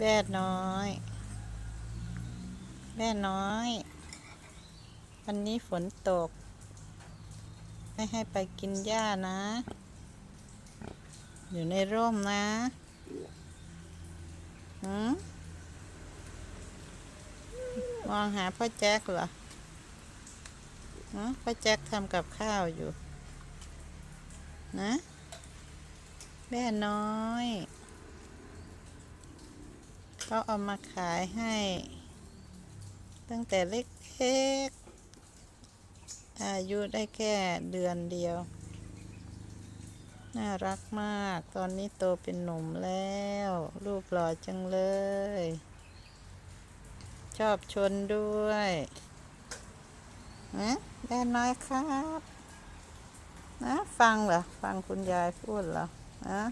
แว่น้อยแว่น้อย วันนี้ฝนตก ไม่ให้ไปกินหญ้านะ อยู่ในร่มนะหืมมองหาพ่อแจ็คเหรอพ่อแจ็คทำกับข้าวอยู่ นะ แม่น้อย เขาเอามาขายให้ ตั้งแต่เล็กๆ อายุได้แค่เดือนเดียว น่ารักมาก ตอนนี้โตเป็นหนุ่มแล้ว รูปหล่อจังเลย ชอบชนด้วยนะแม่น้อยครับ นะ ฟังเหรอ ฟังคุณยายพูดเหรอนะ